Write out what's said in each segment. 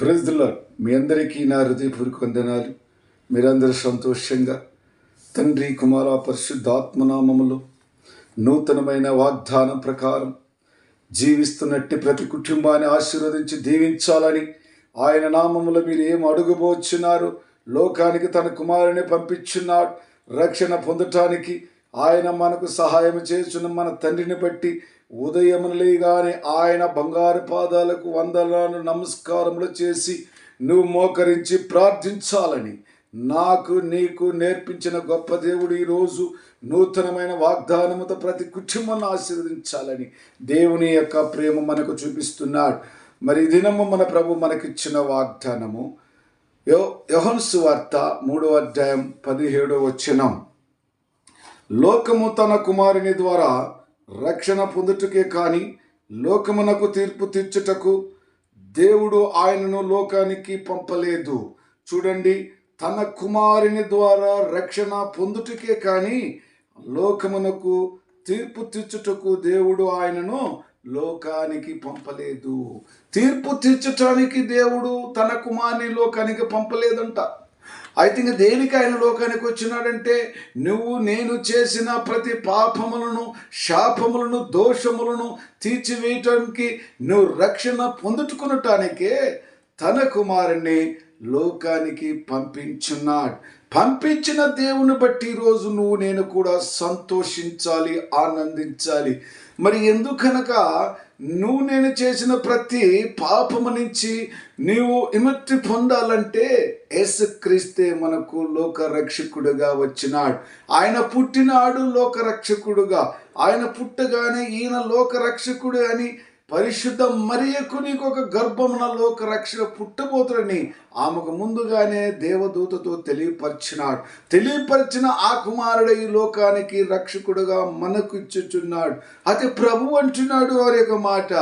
ప్రజల మీ అందరికీ నా హృదయపూర్వక వందనాలు. మీరందరూ సంతోషంగా తండ్రి కుమార పరిశుద్ధాత్మనామములు నూతనమైన వాగ్దానం ప్రకారం జీవిస్తున్నట్టు ప్రతి కుటుంబాన్ని ఆశీర్వదించి దీవించాలని ఆయన నామములో మీరు ఏం అడుగుబోచున్నారు? లోకానికి తన కుమారుని పంపించున్నాడు. రక్షణ పొందటానికి ఆయన మనకు సహాయం చేస్తున్న మన తండ్రిని బట్టి ఉదయమునలేగానే ఆయన బంగారు పాదాలకు వందనాలు నమస్కారములు చేసి నువ్వు మోకరించి ప్రార్థించాలని. నాకు నీకు నేర్పించిన గొప్ప దేవుడు ఈరోజు నూతనమైన వాగ్దానముతో ప్రతి కుటుంబాన్ని ఆశీర్వదించాలని దేవుని యొక్క ప్రేమ మనకు చూపిస్తున్నాడు. మరి దినము మన ప్రభు మనకిచ్చిన వాగ్దానము. యో యోహన్సు వార్త మూడో అధ్యాయం పదిహేడో వచ్చినం లోకము తన కుమారుని ద్వారా రక్షణ పొందుటకే కాని లోకమునకు తీర్పు తీర్చుటకు దేవుడు ఆయనను లోకానికి పంపలేదు. చూడండి తన కుమారుని ద్వారా రక్షణ పొందుటకే కాని లోకమునకు తీర్పు తీర్చుటకు దేవుడు ఆయనను లోకానికి పంపలేదు. తీర్పు తీర్చటానికి దేవుడు తన కుమారుని లోకానికి పంపలేదంట. అయితే ఇంక దేనికి ఆయన లోకానికి వచ్చినాడంటే నువ్వు నేను చేసిన ప్రతి పాపములను శాపములను దోషములను తీర్చివేయటానికి నువ్వు రక్షణ పొందుటుకునటానికే తన కుమారుణ్ణి లోకానికి పంపించున్నాడు. పంపించిన దేవుని బట్టి ఈరోజు నువ్వు నేను కూడా సంతోషించాలి ఆనందించాలి. మరి ఎందుకనక నువ్వు నేను చేసిన ప్రతి పాపము నుంచి నీవు విముక్తి పొందాలంటే యేసుక్రీస్తే మనకు లోక రక్షకుడుగా వచ్చినాడు. ఆయన పుట్టినాడు లోక రక్షకుడుగా ఆయన పుట్టగానే ఈయన లోక రక్షకుడు అని పరిశుద్ధ మరియకు నీకు ఒక గర్భమున లోక రక్షణ పుట్టబోతుడని ఆమెకు ముందుగానే దేవదూతతో తెలియపరిచినాడు. తెలియపరిచిన ఆ కుమారుడు ఈ లోకానికి రక్షకుడుగా మనకు ఇచ్చుచున్నాడు. అది ప్రభు అంటున్నాడు వారి యొక్క మాట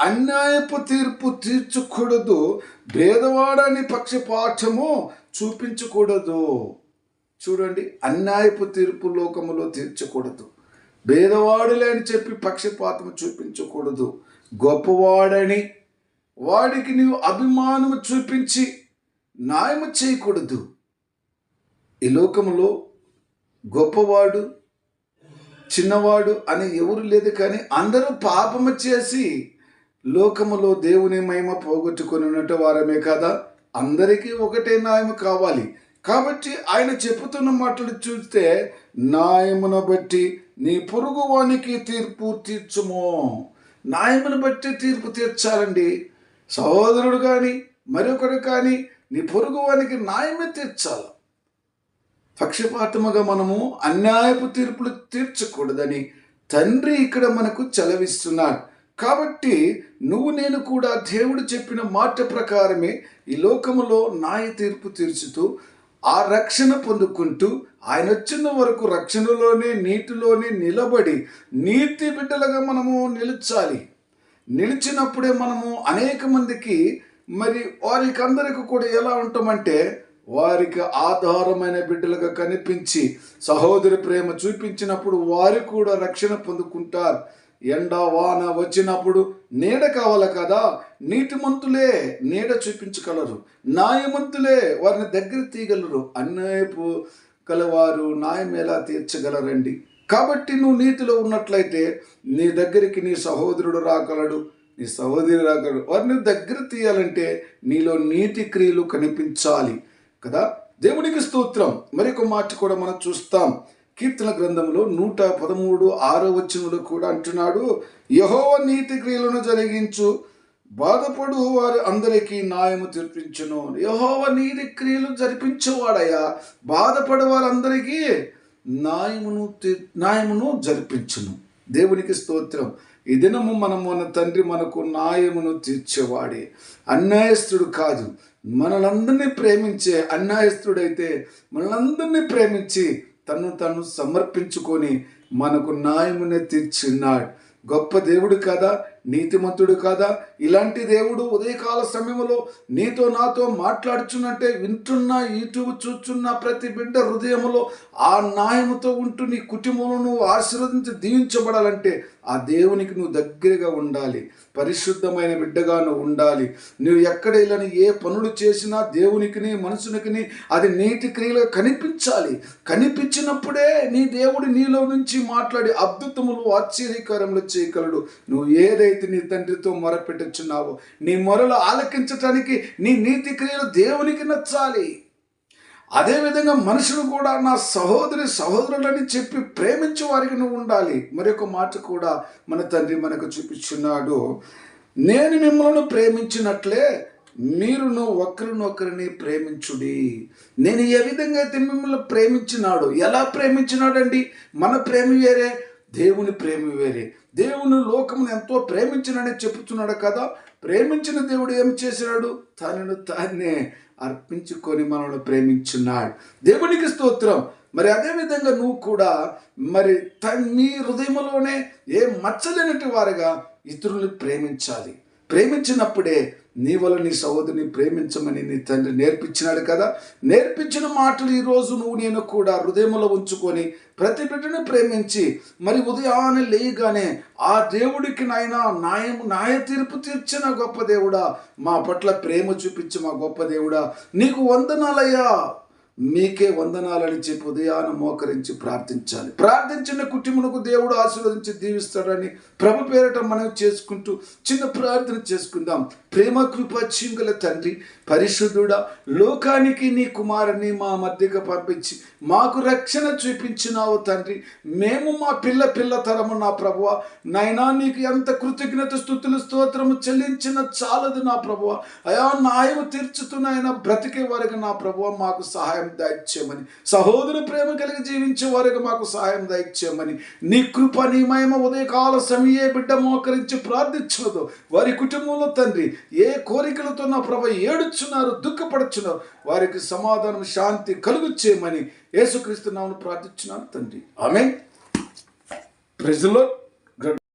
అన్యాయపు తీర్పు తీర్చకూడదు భేదవాడని పక్షపాఠము చూపించకూడదు. చూడండి అన్యాయపు తీర్పు లోకములో తీర్చకూడదు. భేదవాడులే అని చెప్పి పక్షపాతం చూపించకూడదు. గొప్పవాడని. వాడికి నీవు అభిమానము చూపించి న్యాయము చేయకూడదు. ఈ లోకములో గొప్పవాడు చిన్నవాడు అని ఎవరు లేదు కానీ అందరూ పాపము చేసి లోకములో దేవుని మహిమ పోగొట్టుకొని ఉన్నట్టు వారమే కదా? అందరికీ ఒకటే న్యాయం కావాలి. కాబట్టి ఆయన చెప్పుతున్న మాటలు చూస్తే న్యాయమును బట్టి నీ పొరుగు వానికి తీర్పు తీర్చుమో. న్యాయమును బట్టి తీర్పు తీర్చాలండి. సహోదరుడు కానీ మరొకడు కానీ నీ పొరుగు వానికి న్యాయమే తీర్చాలి. పక్షపాతముగా మనము అన్యాయపు తీర్పులు తీర్చకూడదని తండ్రి ఇక్కడ మనకు చలవిస్తున్నాడు. కాబట్టి నువ్వు నేను కూడా దేవుడు చెప్పిన మాట ప్రకారమే ఈ లోకములో న్యాయ తీర్పు తీర్చుతూ ఆ రక్షణ పొందుకుంటూ ఆయన వచ్చిన వరకు రక్షణలోనే నీటిలోనే నిలబడి నీతి బిడ్డలుగా మనము నిలిచాలి. నిలిచినప్పుడే మనము అనేక మందికి మరి వారికి అందరికీ కూడా ఎలా ఉంటామంటే వారికి ఆధారమైన బిడ్డలుగా కనిపించి సహోదరి ప్రేమ చూపించినప్పుడు వారు కూడా రక్షణ పొందుకుంటారు. ఎండ వాన వచ్చినప్పుడు నీడ కావాలి కదా నీతిమంతులే నీడ చూపించగలరు. న్యాయమంతులే వారిని దగ్గర తీయగలరు. అన్యాయపు కలవారు న్యాయం ఎలా తీర్చగలరండి? కాబట్టి నువ్వు నీతిలో ఉన్నట్లయితే నీ దగ్గరికి నీ సహోదరుడు రాగలడు నీ సహోదరి రాగలడు. వారిని దగ్గర తీయాలంటే నీలో నీతి క్రియలు కనిపించాలి కదా? దేవునికి స్తోత్రం. మరొక మాట కూడా మనం చూస్తాం. కీర్తన గ్రంథంలో నూట పదమూడు ఆరో వచనంలో కూడా అంటున్నాడు యహోవ నీతి క్రియలను జరిగించు బాధపడు వారు అందరికీ న్యాయము తీర్పించును. యహోవ నీతి క్రియలు జరిపించేవాడయ్యా. బాధపడు వారందరికీ న్యాయమును తీ- న్యాయమును జరిపించును. దేవునికి స్తోత్రం. ఈ దినము మనం మన తండ్రి మనకు న్యాయమును తీర్చేవాడే. అన్యాయస్తుడు కాదు మనలందరినీ ప్రేమించే అన్యాయస్తుడైతే మనలందరినీ ప్రేమించి తను తను సమర్పించుకొని మనకు న్యాయమునే తీర్చున్నాడు గొప్ప దేవుడు కదా? నీతిమంతుడు కదా? ఇలాంటి దేవుడు ఉదయకాల సమయంలో నీతో నాతో మాట్లాడుచున్నట్టే వింటున్న యూట్యూబ్ చూచున్న ప్రతి బిడ్డ హృదయంలో ఆ న్యాయముతో ఉంటూ నీ కుటుంబంలో నువ్వు ఆశీర్వదించి దీవించబడాలంటే ఆ దేవునికి నువ్వు దగ్గరగా ఉండాలి. పరిశుద్ధమైన బిడ్డగా నువ్వు ఉండాలి. నువ్వు ఎక్కడ ఇలాని ఏ పనులు చేసినా దేవునికిని మనుషునికిని అది నీటి క్రియలుగా కనిపించాలి. కనిపించినప్పుడే నీ దేవుడు నీలో నుంచి మాట్లాడి అద్భుతములు ఆశ్చర్యకరములు చేయగలడు. నువ్వు ఏదైతే నీ తండ్రితో మొరపెట్టుచున్నావో నీ మొరలు ఆలకించటానికి నీ నీతి క్రియలు దేవునికి నచ్చాలి. అదేవిధంగా మనుషులు కూడా నా సహోదరి సహోదరులని చెప్పి ప్రేమించే వారికి నువ్వు ఉండాలి. మరొక మాట కూడా మన తండ్రి మనకు చూపించున్నాడు నేను మిమ్మల్ని ప్రేమించినట్లే మీరును ఒకరినొకరిని ప్రేమించుడి. నేను ఏ విధంగా అయితే మిమ్మల్ని ప్రేమించినాడు ఎలా ప్రేమించినాడండి? మన ప్రేమ వేరే దేవుని ప్రేమ వేరే. దేవుని లోకమును ఎంతో ప్రేమించినని చెబుతున్నాడు కదా. ప్రేమించిన దేవుడు ఏం చేసినాడు తనను తానే అర్పించుకొని మనల్ని ప్రేమించున్నాడు. దేవునికి స్తోత్రం. మరి అదేవిధంగా నువ్వు కూడా మరి మీ హృదయంలోనే ఏ మచ్చలేనటి వారుగా ఇతరుల్ని ప్రేమించాలి. ప్రేమించినప్పుడే నీ వల్ల నీ సహోదరిని ప్రేమించమని నీ తండ్రి నేర్పించినాడు కదా. నేర్పించిన మాటలు ఈరోజు నువ్వు నేను కూడా హృదయంలో ఉంచుకొని ప్రతి బిడ్డను ప్రేమించి మరి ఉదయాన్నే లేయగానే ఆ దేవుడికి నాయన న్యాయం న్యాయ తీర్పు తీర్చిన గొప్ప దేవుడా. మా పట్ల ప్రేమ చూపించి మా గొప్ప దేవుడా. నీకు వందనాలయ్యా. మీకే వందనాలని చెప్పి ఉదయాన మోకరించి ప్రార్థించాలి. ప్రార్థించిన కుటుంబకు దేవుడు ఆశీర్వదించి దీవిస్తాడని ప్రభు పేరట మనం చేసుకుంటూ చిన్న ప్రార్థన చేసుకుందాం. ప్రేమ కృప చింగుల తండ్రి పరిశుద్ధుడా లోకానికి నీ కుమారుని మా మధ్యకు పంపించి మాకు రక్షణ చూపించినావు తండ్రి. మేము మా పిల్ల పిల్ల తరము నా ప్రభువ. నైనా నీకు ఎంత కృతజ్ఞత స్థుతులు స్తోత్రము చెల్లించిన చాలదు నా ప్రభువ. అయా నాయము తీర్చుతున్నాయన బ్రతికే వరకు నా ప్రభువ మాకు సహాయం దయచేయమని. సహోదర ప్రేమ కలిగి జీవించే వారికి మాకు సహాయం దాయిచ్చేయమని నీ కృప నీ మహిమ ఉదయకాల సమయే బిడ్డ మోకరించి ప్రార్థించినదో వారి కుటుంబంలో తండ్రి ఏ కోరికలతో నా ప్రభ ఏడుచున్నారు దుఃఖపడుచున్నారు వారికి సమాధానం శాంతి కలుగు చేయమని యేసుక్రీస్తు నామను ప్రార్థించున్నాను తండ్రి. ఆమె ప్రజలో